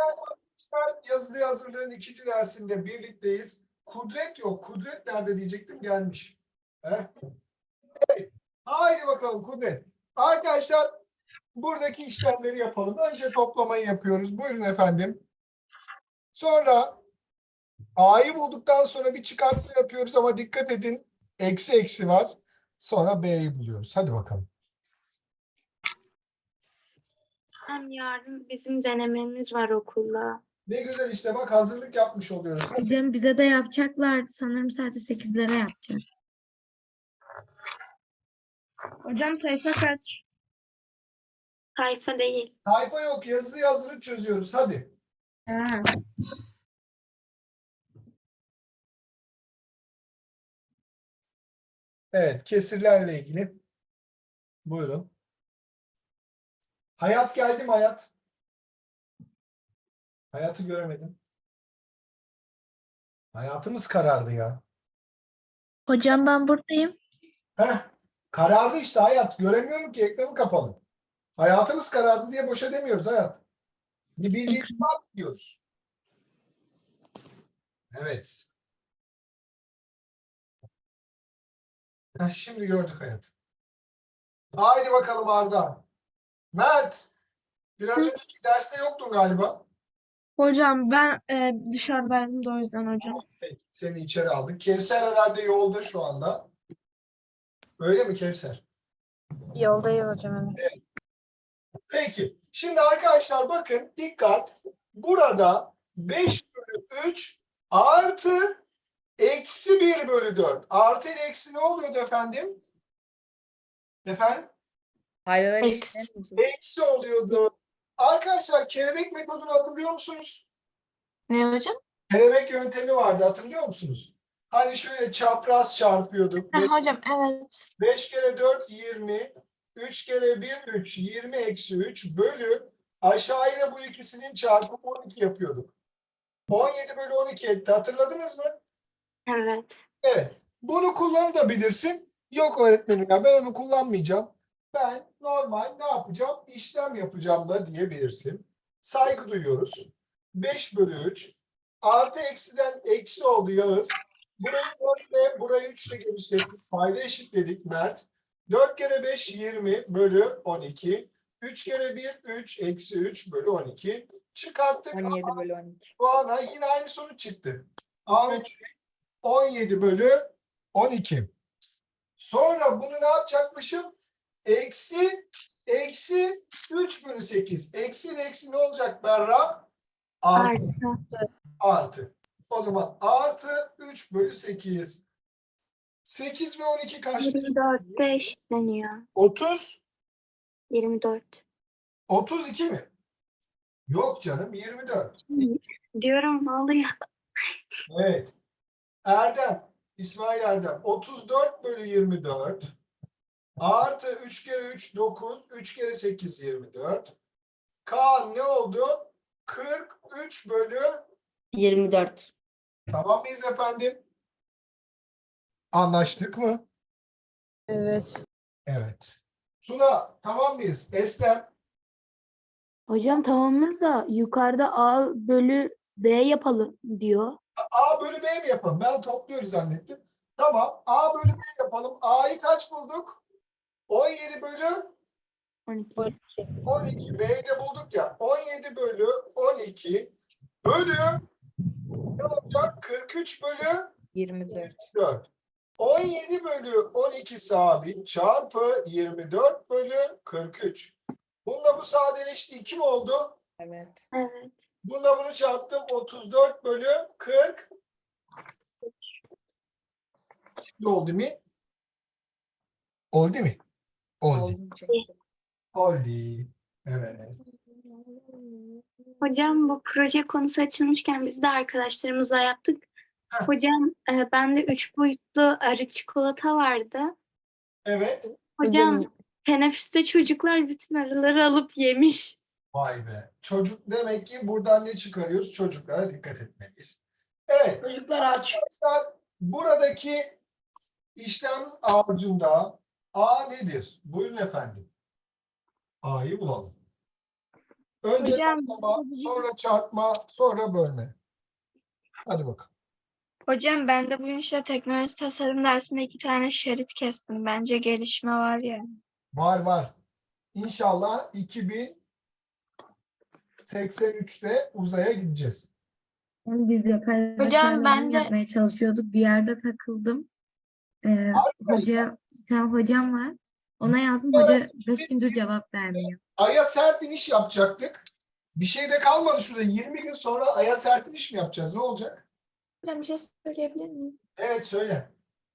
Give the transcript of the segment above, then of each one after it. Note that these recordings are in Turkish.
arkadaşlar yazılı hazırlığın ikinci dersinde birlikteyiz. Kudret yok. Kudret nerede diyecektim gelmiş. Haydi bakalım Kudret. Arkadaşlar buradaki işlemleri yapalım. Önce toplamayı yapıyoruz. Buyurun efendim. Sonra A'yı bulduktan sonra bir çıkartma yapıyoruz ama dikkat edin. Eksi eksi var. Sonra B'yi buluyoruz. Hadi bakalım. Hem yarın bizim denememiz var okulda. Ne güzel işte bak hazırlık yapmış oluyoruz. Hocam bize de yapacaklar. Sanırım sadece 8'lere yapacak. Hocam sayfa kaç? Sayfa değil. Sayfa yok. Yazı yazılı çözüyoruz. Hadi. Ha. Evet, kesirlerle ilgili. Buyurun. Hayat geldi mi hayat? Hayatı göremedim. Hayatımız karardı ya. Hocam ben buradayım. Heh, karardı işte hayat. Göremiyorum ki ekranı kapalı. Hayatımız karardı diye boşa demiyoruz hayat. Bir bildiğimiz var diyoruz. Evet. Heh, şimdi gördük hayat. Haydi bakalım Arda. Mert. Biraz önceki derste yoktun galiba. Hocam ben e, dışarıdaydım da o yüzden hocam. Peki, seni içeri aldık. Kevser herhalde yolda şu anda. Öyle mi Kevser? Yoldayız hocam evet. Peki. Şimdi arkadaşlar bakın dikkat. Burada 5 bölü 3 artı eksi 1 bölü 4. Artı ile eksi ne oluyordu efendim? Efendim? Hayır öyle Eksi. Eksi oluyordu. Arkadaşlar kelebek metodunu hatırlıyor musunuz? Ne hocam? Kelebek yöntemi vardı hatırlıyor musunuz? Hani şöyle çapraz çarpıyorduk. Ha, hocam evet. 5 kere 4 20. 3 kere 1 3. 20 eksi 3 bölü aşağıya bu ikisinin çarpımı 12 yapıyorduk. 17 bölü 12 etti. Hatırladınız mı? Evet. Evet. Bunu kullanabilirsin. Yok öğretmenim ya ben onu kullanmayacağım. Ben normal ne yapacağım? İşlem yapacağım da diyebilirsin. Saygı duyuyoruz. 5 bölü 3 artı eksiden eksi oldu Yağız. Burayı 4 ile burayı 3 ile genişlettik. Payda eşitledik Mert. 4 kere 5 20 bölü 12. 3 kere 1 3 eksi 3 bölü 12. Çıkarttık. 17 bölü 12. Puana yine aynı sonuç çıktı. A3 17 bölü 12. Sonra bunu ne yapacakmışım? Eksi, eksi 3 bölü 8. Eksi eksi ne olacak Berra? Artı. Artı. Artı. O zaman artı 3 bölü 8. 8 ve 12 kaçtı? 24'te eşitleniyor. 30, 24. 32 mi? Yok canım 24. Diyorum ne oluyor? Evet. Erdem, İsmail Erdem. 34 bölü 24 artı 3 kere 3 9, 3 kere 8 24. Kaan ne oldu? 43 bölü 24. tamam mıyız efendim? Anlaştık mı? Evet. Evet. Suna tamam mıyız? Eslem Hocam tamamız da yukarıda A bölü B yapalım diyor. A bölü B mi yapalım? Ben topluyoruz zannettim. Tamam. A bölü B yapalım. A'yı kaç bulduk? 17 bölü 12. 12. B'yi de bulduk ya. 17 bölü 12 bölü ne olacak? 43 bölü 24. 4. 17 bölü 12 sabit çarpı 24 bölü 43. Bununla bu sadeleşti. 2 mi oldu? Evet. Evet. Bununla bunu çarptım. 34 bölü 40. Şimdi oldu mu? Oldu mu? Oldu. Oldu. Evet. Hocam bu proje konusu açılmışken biz de arkadaşlarımızla yaptık. Heh. Hocam e, bende üç boyutlu arı çikolata vardı. Evet. Hocam teneffüste çocuklar bütün arıları alıp yemiş. Vay be. Çocuk demek ki buradan ne çıkarıyoruz? Çocuklara dikkat etmeliyiz. Evet. Çocuklar aç. Arkadaşlar buradaki işlem ağacında A nedir? Buyurun efendim. A'yı bulalım. Önce Hocam, toplama, sonra çarpma, sonra bölme. Hadi bakalım. Hocam ben de bugün işte teknoloji tasarım dersinde iki tane şerit kestim. Bence gelişme var ya. Var var. İnşallah 2083'te uzaya gideceğiz. Biz yapay Hocam, ben de- yapmaya çalışıyorduk. Bir yerde takıldım. Ee, hoca, bir tane hocam var. Ona yazdım. Hoca beş gündür cevap vermiyor. Ay'a sert iniş yapacaktık. Bir şey de kalmadı şurada. 20 gün sonra Ay'a sert iniş mi yapacağız? Ne olacak? Hocam bir şey söyleyebilir miyim? Evet söyle.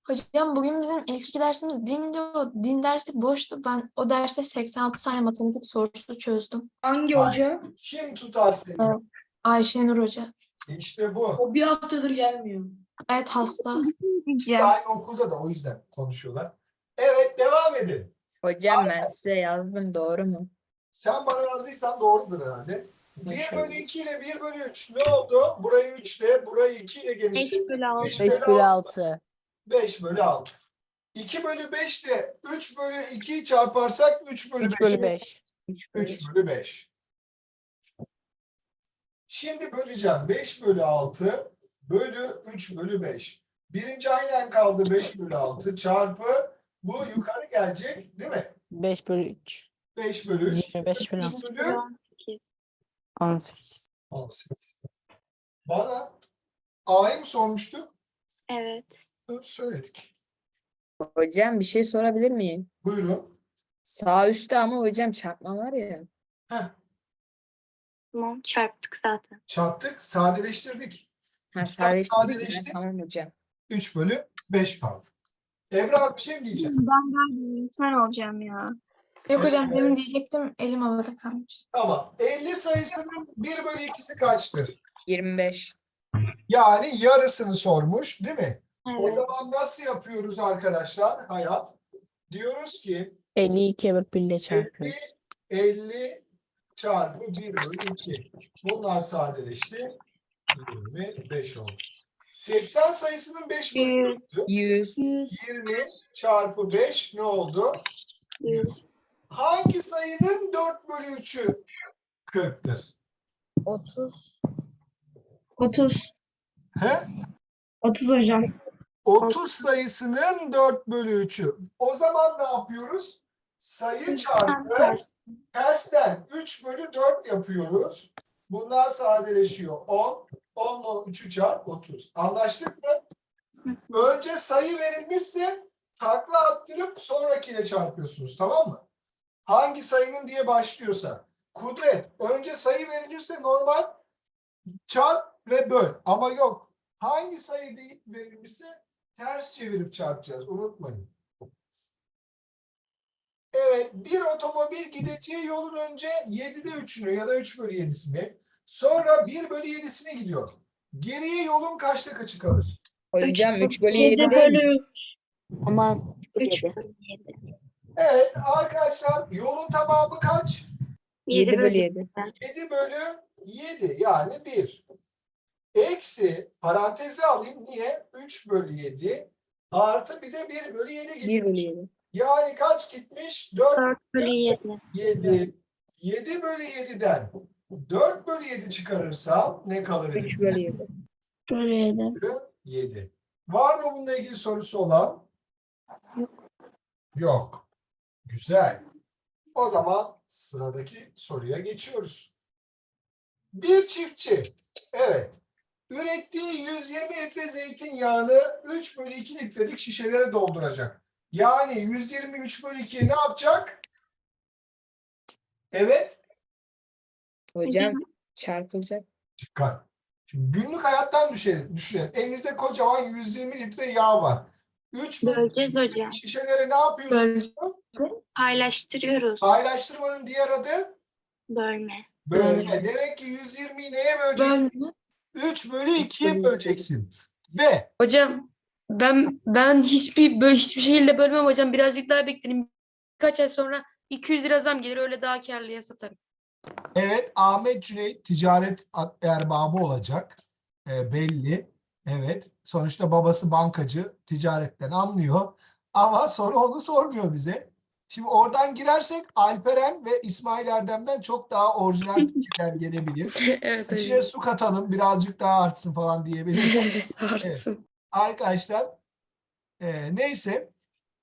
Hocam bugün bizim ilk iki dersimiz dindi. O din dersi boştu. Ben o derste 86 tane matematik sorusu çözdüm. Hangi hoca? Kim tutar seni? Evet. Ayşenur Hoca. İşte bu. O bir haftadır gelmiyor. Evet hasta. İkisi aynı okulda da o yüzden konuşuyorlar. Evet devam edin. Hocam ben size yazdım doğru mu? Sen bana yazdıysan doğrudur herhalde. 1 İnşallah. bölü 2 ile 1 bölü 3 ne oldu? Burayı 3 ile, burayı 2 ile 5 genişletti. bölü 6. 5 5 bölü 6. 5 bölü 6. 2 bölü 5 ile 3 bölü 2'yi çarparsak 3 bölü 3 5. bölü 5. 3 bölü 3 bölü 5. Şimdi böleceğim. 5 bölü 6 bölü 3 bölü 5. Birinci aynen kaldı 5 bölü 6 çarpı bu yukarı gelecek değil mi? 5 bölü 3. 5 bölü 3. 25 bölü 3 bölü 18. 18. Bana A'yı mı sormuştu? Evet. Söyledik. Hocam bir şey sorabilir miyim? Buyurun. Sağ üstte ama hocam çarpma var ya. Heh, Tamam çarptık zaten. çarptık, sadeleştirdik. Ha mi? sadeleşti. Tamam hocam. 3 bölü 5 kaldı. Ebrar bir şey mi diyeceksin? Ben ben öğretmen olacağım ya. Yok hocam Evet. demin diyecektim elim havada kalmış. Tamam. 50 sayısının 1 bölü 2'si kaçtır? 25. Yani yarısını sormuş değil mi? O Evet. zaman nasıl yapıyoruz arkadaşlar hayat? Diyoruz ki 52 bölü 1 ile 50, çarpıyoruz. 50 çarpı 1 bölü 2. Bunlar sadeleşti. 25 oldu. 80 sayısının 5 bölü Yüz. 4'tü. 100. 20 çarpı 5 ne oldu? 100. Hangi sayının 4 bölü 3'ü 40'tır? 30. 30. He? 30 hocam. 30 sayısının 4 bölü 3'ü. O zaman ne yapıyoruz? Sayı çarpı tersten 3 bölü 4 yapıyoruz. Bunlar sadeleşiyor. 10, 10 ile 3'ü çarp 30. Anlaştık mı? Önce sayı verilmişse takla attırıp sonrakine çarpıyorsunuz. Tamam mı? Hangi sayının diye başlıyorsa. Kudret. Önce sayı verilirse normal çarp ve böl. Ama yok. Hangi sayı deyip verilmişse ters çevirip çarpacağız. Unutmayın. Evet, bir otomobil gideceği yolun önce 7'de 3'ünü ya da 3 bölü 7'sini, sonra 1 bölü 7'sine gidiyor. Geriye yolun kaçta kaçı kalır? Hocam 3 bölü 7 7 değil mi? bölü Aman 3 yedi. bölü 7. Evet, arkadaşlar yolun tamamı kaç? 7 bölü 7. 7 bölü 7 yani 1. Eksi parantezi alayım. Niye? 3 bölü 7 artı bir de 1 bölü 7 gitmiş. 1 bölü 7. Yani kaç gitmiş? 4 4 bölü 7. 7. 7 bölü 7'den 4 bölü 7 çıkarırsam ne kalır? 3 bölü 7. bölü 7. bölü 7. Var mı bununla ilgili sorusu olan? Yok. Yok. Güzel. O zaman sıradaki soruya geçiyoruz. Bir çiftçi, evet, ürettiği 120 litre zeytinyağını 3 bölü 2 litrelik şişelere dolduracak. Yani 123 bölü 2'ye ne yapacak? Evet, Hocam çarpılacak. Dikkat. Şimdi günlük hayattan düşelim, düşünelim. Elinizde kocaman 120 litre yağ var. 3 Böleceğiz hocam. şişelere ne yapıyorsunuz? Paylaştırıyoruz. Paylaştırmanın diğer adı Bölme. bölme. Demek ki 120'yi neye böleceksin? Bölme. 3 bölü 2'ye böleceksin. Ve Hocam ben ben hiçbir böyle hiçbir şekilde bölmem hocam. Birazcık daha beklerim. Birkaç ay sonra 200 lira zam gelir öyle daha karlıya satarım. Evet Ahmet Cüneyt ticaret erbabı olacak. E, belli. Evet. Sonuçta babası bankacı. Ticaretten anlıyor. Ama soru onu sormuyor bize. Şimdi oradan girersek Alperen ve İsmail Erdem'den çok daha orijinal fikirler gelebilir. Evet İçine hocam. su katalım birazcık daha artsın falan diyebilir. Evet, haklısın. Arkadaşlar e, neyse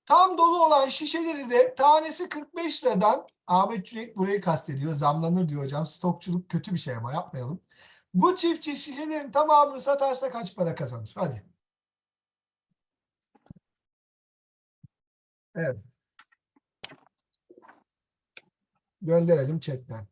tam dolu olan şişeleri de tanesi 45 liradan Ahmet Cüneyt burayı kastediyor. Zamlanır diyor hocam. Stokçuluk kötü bir şey ama yapmayalım. Bu çiftçi şişelerin tamamını satarsa kaç para kazanır? Hadi. Evet. Gönderelim chatten.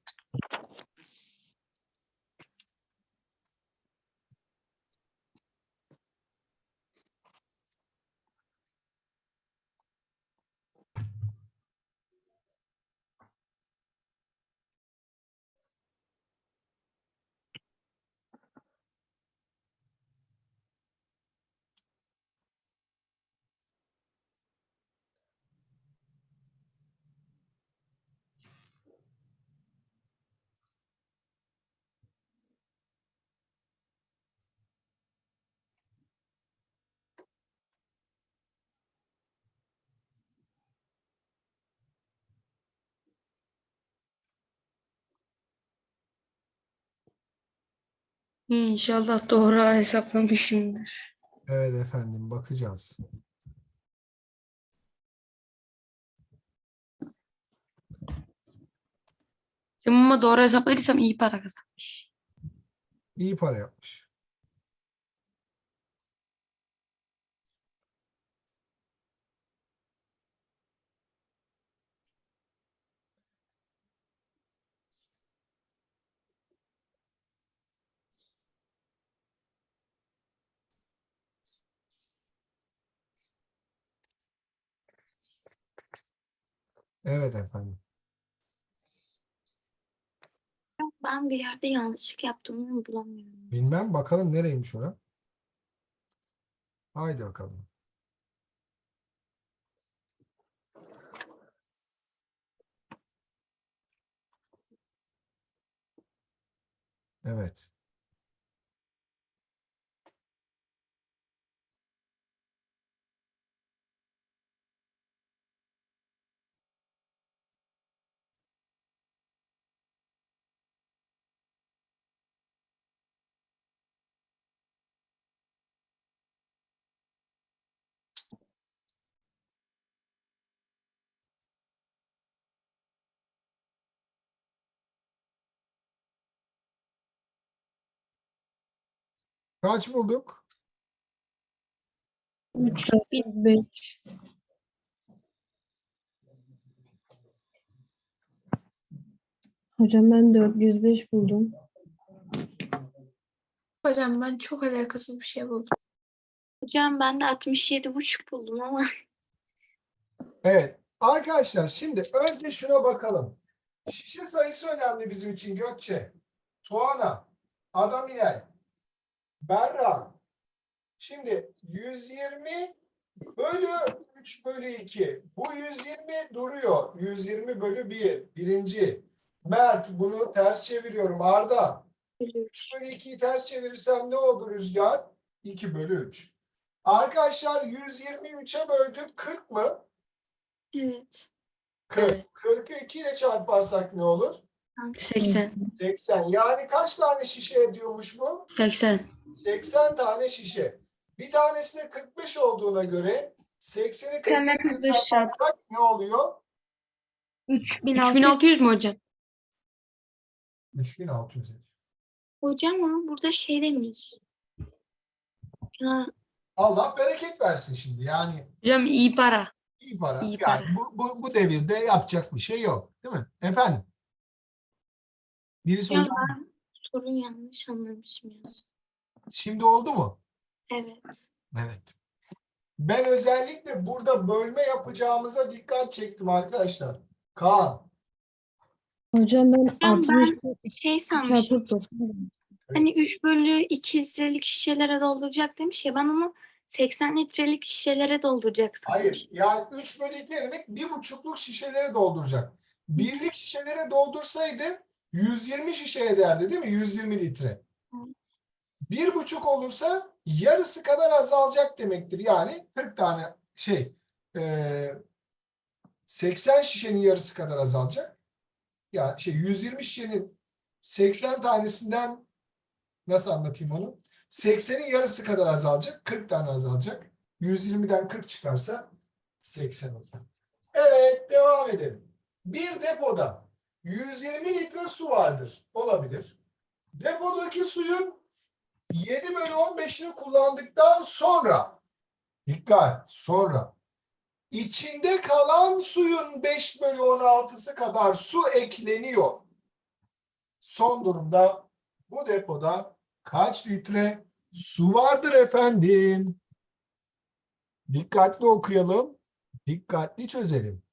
İnşallah doğru hesaplamışımdır. Evet efendim bakacağız. Ama doğru hesapladıysam iyi para kazanmış. İyi para yapmış. Evet efendim. Ben bir yerde yanlışlık yaptım ama bulamıyorum. Bilmem bakalım nereymiş ora. Haydi bakalım. Evet. Kaç bulduk? 3, 5. Hocam ben 405 buldum. Hocam ben çok alakasız bir şey buldum. Hocam ben de 67,5 buldum ama. Evet. Arkadaşlar şimdi önce şuna bakalım. Şişe sayısı önemli bizim için Gökçe. Tuana, Adaminel, Berra. Şimdi 120 bölü 3 bölü 2. Bu 120 duruyor. 120 bölü 1. Birinci. Mert bunu ters çeviriyorum. Arda. 3 bölü 2'yi ters çevirirsem ne olur Rüzgar? 2 bölü 3. Arkadaşlar 123'e böldük 40 mı? Evet. 40. 40'ı 2 ile çarparsak ne olur? 80. 80. Yani kaç tane şişe ediyormuş bu? 80. 80 tane şişe. Bir tanesi de 45 olduğuna göre 80'i 40 Sen de 45 çarp. çarparsak ne oluyor? 3600. 3600 mü hocam? 3600. Hocam ama burada şey demiş. Ya Allah bereket versin şimdi. Yani Hocam iyi para. iyi para. İyi yani para. Bu, bu, bu devirde yapacak bir şey yok. Değil mi? Efendim? Birisi Ya hocam ben soruyu yanlış anlamışım ya. şimdi oldu mu? Evet. Evet. Ben özellikle burada bölme yapacağımıza dikkat çektim arkadaşlar. Kaan. Hocam ben ben 60 Şey sanmışım. çarpı 90. Hani 3 bölü 2 litrelik şişelere dolduracak demiş ya ben onu 80 litrelik şişelere dolduracak Hayır. sanmışım. Yani 3 bölü 2 ne demek? Bir buçukluk şişeleri dolduracak. Birlik şişelere doldursaydı 120 şişe ederdi değil mi? 120 litre. Bir buçuk olursa yarısı kadar azalacak demektir. Yani 40 tane şey eee 80 şişenin yarısı kadar azalacak. Ya şey 120 şişenin 80 tanesinden nasıl anlatayım onu? 80'in yarısı kadar azalacak. 40 tane azalacak. 120'den 40 çıkarsa 80 olur. Evet devam edelim. Bir depoda 120 litre su vardır. Olabilir. Depodaki suyun 7 bölü 15'ini kullandıktan sonra dikkat sonra içinde kalan suyun 5 bölü 16'sı kadar su ekleniyor. Son durumda bu depoda kaç litre su vardır efendim? Dikkatli okuyalım. Dikkatli çözelim.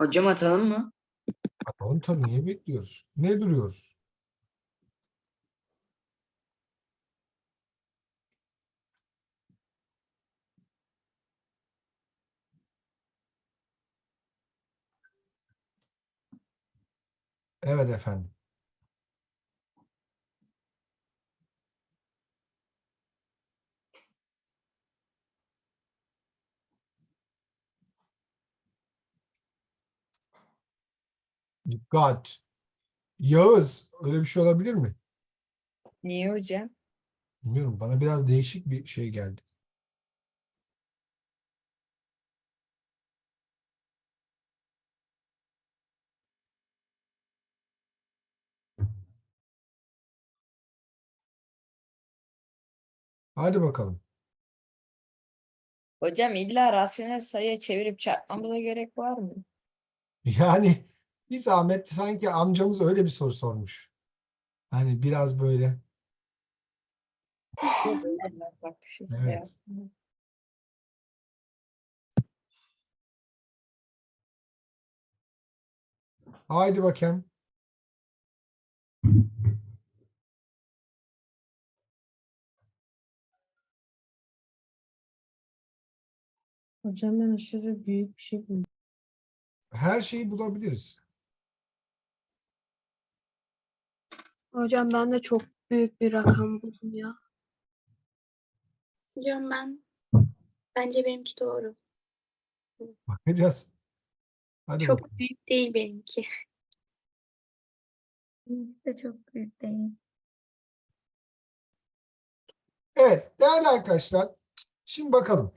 Hocam atalım mı? Bakalım tabii niye bekliyoruz? Ne duruyoruz? Evet efendim. Dikkat. Yağız, öyle bir şey olabilir mi? Niye hocam? Bilmiyorum. Bana biraz değişik bir şey geldi. Hadi bakalım. Hocam illa rasyonel sayıya çevirip çarpmamıza gerek var mı? Yani bir zahmet sanki amcamız öyle bir soru sormuş. Hani biraz böyle. Evet. Haydi bakayım. Hocam ben aşırı büyük bir şey buldum. Her şeyi bulabiliriz. Hocam ben de çok büyük bir rakam buldum ya. Hocam ben bence benimki doğru. Bakacağız. Hadi Çok bakalım. büyük değil benimki. Benimki de çok büyük değil. Evet değerli arkadaşlar. Şimdi bakalım.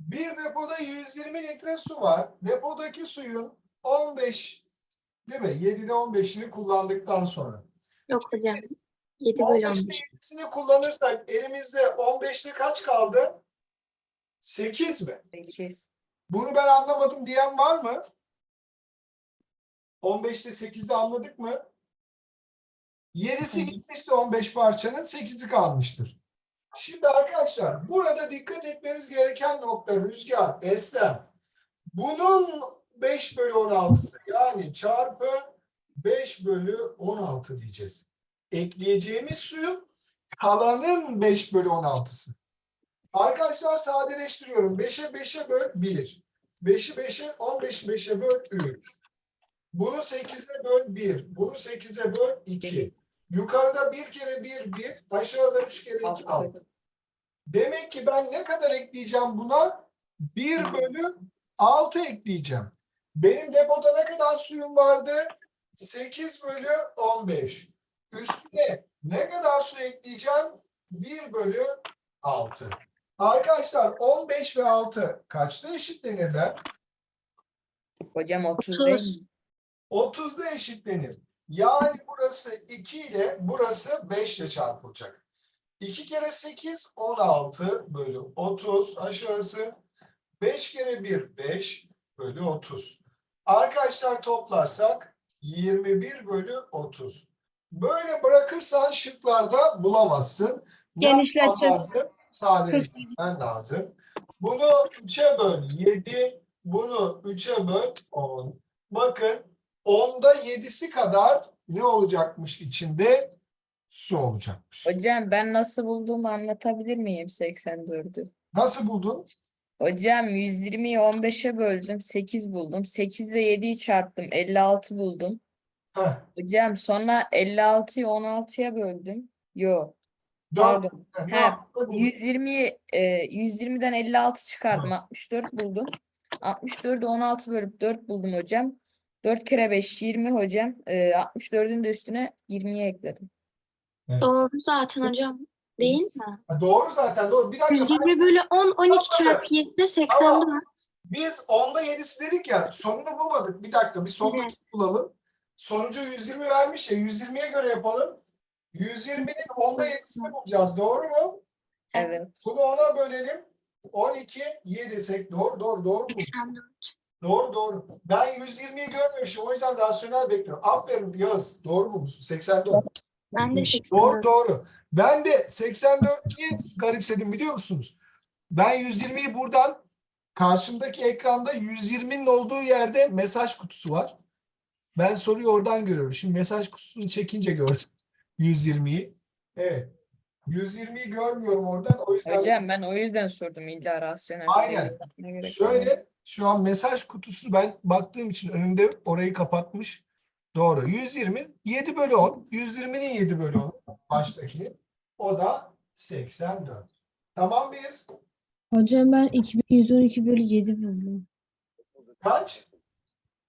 Bir depoda 120 litre su var. Depodaki suyun 15 değil mi? 7'de 15'ini kullandıktan sonra. Yok hocam. 7 bölü 15'te 15. 7'sini kullanırsak elimizde 15'te kaç kaldı? 8 mi? Sekiz. Bunu ben anlamadım diyen var mı? 15'te 8'i anladık mı? 7'si gitmişse 15 parçanın 8'i kalmıştır. Şimdi arkadaşlar burada dikkat etmemiz gereken nokta rüzgar, eslem. Bunun 5 bölü 16'sı yani çarpı 5 bölü 16 diyeceğiz. Ekleyeceğimiz suyun kalanın 5 bölü 16'sı. Arkadaşlar sadeleştiriyorum. 5'e 5'e böl 1. 5'i 5'e 15'i 5'e böl 3. Bunu 8'e böl 1. Bunu 8'e böl 2. Yukarıda 1 kere 1 1. Aşağıda 3 kere 2 Altı. 6. Demek ki ben ne kadar ekleyeceğim buna? 1 bölü 6 ekleyeceğim. Benim depoda ne kadar suyum vardı? 8 bölü 15. Üstüne ne kadar su ekleyeceğim? 1 bölü 6. Arkadaşlar 15 ve 6 kaçta eşitlenirler? Hocam 30 Otuz. değil mi? 30'da eşitlenir. Yani burası 2 ile burası 5 ile çarpılacak. 2 kere 8 16 bölü 30 aşağısı 5 kere 1 5 bölü 30. Arkadaşlar toplarsak 21 bölü 30. Böyle bırakırsan şıklarda bulamazsın. Genişleteceğiz. Sadeleştirmen lazım. Bunu 3'e böl 7, bunu 3'e böl 10. Bakın 10'da 7'si kadar ne olacakmış içinde? Su olacakmış. Hocam ben nasıl bulduğumu anlatabilir miyim 84'ü? Nasıl buldun? Hocam 120'yi 15'e böldüm. 8 buldum. 8 ile 7'yi çarptım. 56 buldum. Heh, Hocam sonra 56'yı 16'ya böldüm. Yo, dört. pardon. Ne He, yaptın? 120'yi e, 120'den 56 çıkardım. 64 buldum. 64'ü 16 bölüp 4 buldum hocam. 4 kere 5 20 hocam. E, 64'ün de üstüne 20'ye ekledim. Doğru zaten hocam. Değil mi? Ha, Doğru zaten doğru. Bir dakika. ben- 120 bölü 10, 12 çarpı 7 de 84. Biz 10'da 7'si dedik ya sonunu bulmadık. Bir dakika bir sonunu bulalım. Sonucu 120 vermiş ya 120'ye göre yapalım. 120'nin 10'da 7'sini bulacağız. Doğru mu? Evet. Bunu 10'a bölelim. 12, 7 sek. Doğru doğru doğru mu? 84. Doğru doğru. Ben 120'yi görmemişim. O yüzden rasyonel bekliyorum. Aferin Yağız. Doğru mu? 84. Ben de Doğru 84. doğru. Ben de 84'ü garipsedim biliyor musunuz? Ben 120'yi buradan karşımdaki ekranda 120'nin olduğu yerde mesaj kutusu var. Ben soruyu oradan görüyorum. Şimdi mesaj kutusunu çekince gördüm 120'yi. Evet. 120'yi görmüyorum oradan. O yüzden Hocam ben o yüzden sordum illa rasyonel Aynen. Şöyle şu an mesaj kutusu ben baktığım için önünde orayı kapatmış. Doğru. 120 7 bölü 10. 120'nin 7 bölü 10 baştaki. O da 84. Tamam mıyız? Hocam ben 2112 bölü 7 buldum. Kaç?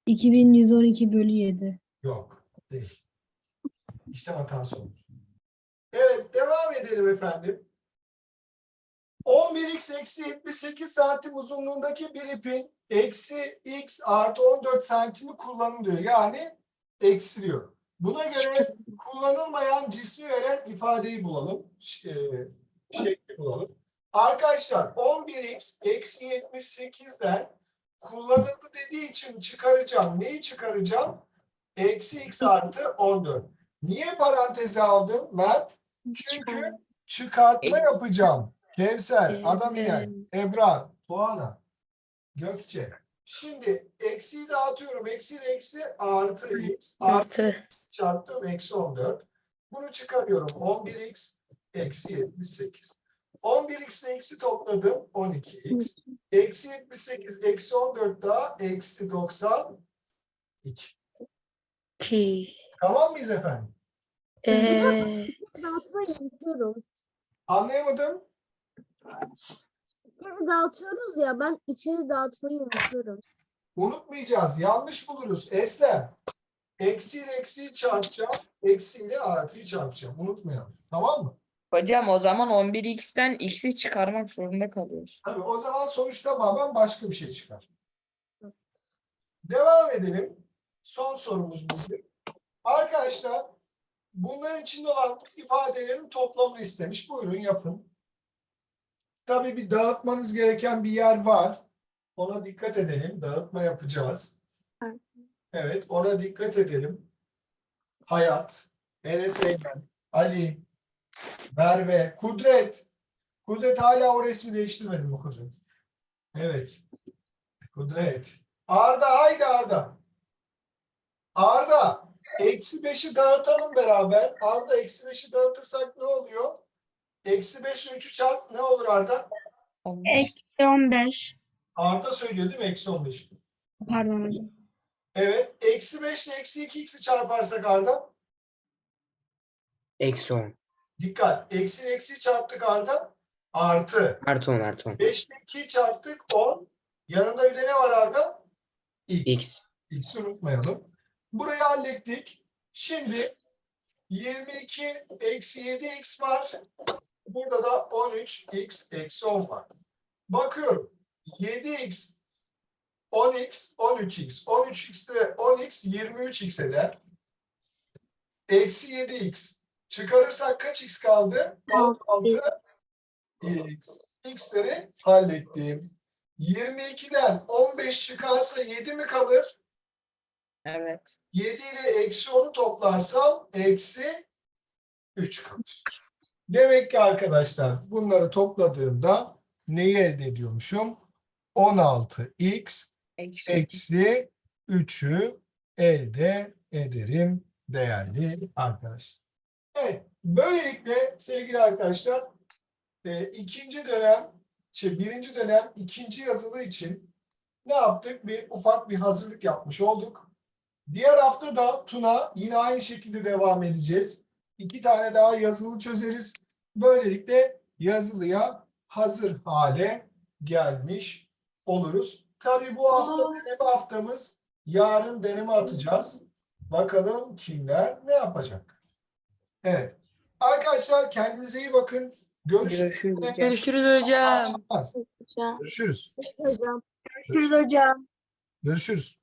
2112 bölü 7. Yok. Değil. İşlem hatası olmuş. Evet devam edelim efendim. 11x eksi 78 santim uzunluğundaki bir ipin eksi x artı 14 santimi kullanılıyor. Yani eksiliyor. Buna göre kullanılmayan cismi veren ifadeyi bulalım. E, şekli bulalım. Arkadaşlar 11x eksi 78'den kullanıldı dediği için çıkaracağım. Neyi çıkaracağım? Eksi x artı 14. Niye paranteze aldım Mert? Çünkü çıkartma yapacağım. Kevser, Adaminer, Ebrar, Tuana, Gökçe. Şimdi eksiyi dağıtıyorum. Eksi ile eksi artı x artı Artı. çarptım eksi 14. Bunu çıkarıyorum. 11x eksi 78. 11x ile eksi topladım. 12x. Eksi 78 eksi 14 daha eksi 92. Ki. Tamam mıyız efendim? Ee, Dağıtmayı. Anlayamadım. İçini dağıtıyoruz ya ben içini dağıtmayı unutuyorum. Unutmayacağız. Yanlış buluruz. Eslem. Eksi ile eksiyi çarpacağım. Eksi ile artıyı çarpacağım. Unutmayalım. Tamam mı? Hocam o zaman 11x'ten x'i çıkarmak zorunda kalıyoruz. Tabii o zaman sonuç tamamen başka bir şey çıkar. Devam edelim. Son sorumuz bugün. Arkadaşlar bunların içinde olan ifadelerin toplamını istemiş. Buyurun yapın. Tabii bir dağıtmanız gereken bir yer var. Ona dikkat edelim. Dağıtma yapacağız. Evet. Evet, ona dikkat edelim. Hayat, Enes Eymen, Ali, Merve, Kudret. Kudret hala o resmi değiştirmedi mi Kudret? Evet. Kudret. Arda, haydi Arda. Arda, eksi beşi dağıtalım beraber. Arda, eksi beşi dağıtırsak ne oluyor? Eksi beş ile üçü çarp ne olur Arda? 15. Eksi 15. Arda söylüyor değil mi? Eksi on beş. Pardon hocam. Evet. Eksi beş ile eksi iki x'i çarparsak Arda. Eksi 10. Dikkat. Eksi ile eksiyi çarptık Arda. Artı. Artı 10 artı 10. 5 ile 2'yi çarptık 10. Yanında bir de ne var Arda? X. X. X'i unutmayalım. Burayı hallettik. Şimdi 22 eksi 7x var. Burada da 13x eksi 10 var. Bakıyorum. 7x 10x 13x 13x de 10x 23x eder. Eksi 7x. Çıkarırsak kaç x kaldı? 16 x. X'leri hallettim. 22'den 15 çıkarsa 7 mi kalır? Evet. 7 ile eksi 10'u toplarsam eksi 3 kalır. Demek ki arkadaşlar bunları topladığımda neyi elde ediyormuşum? 16x Eksi. eksi 3'ü elde ederim değerli arkadaşlar. Evet, böylelikle sevgili arkadaşlar e, ikinci dönem, şey, birinci dönem ikinci yazılı için ne yaptık? Bir ufak bir hazırlık yapmış olduk. Diğer hafta da Tuna yine aynı şekilde devam edeceğiz. İki tane daha yazılı çözeriz. Böylelikle yazılıya hazır hale gelmiş oluruz. Tabii bu hafta deneme haftamız. Yarın deneme atacağız. Bakalım kimler ne yapacak. Evet. Arkadaşlar kendinize iyi bakın. Görüşürüz. Görüşürüz hocam. Görüşürüz hocam. Görüşürüz. Hocam. Görüşürüz hocam. Görüşürüz.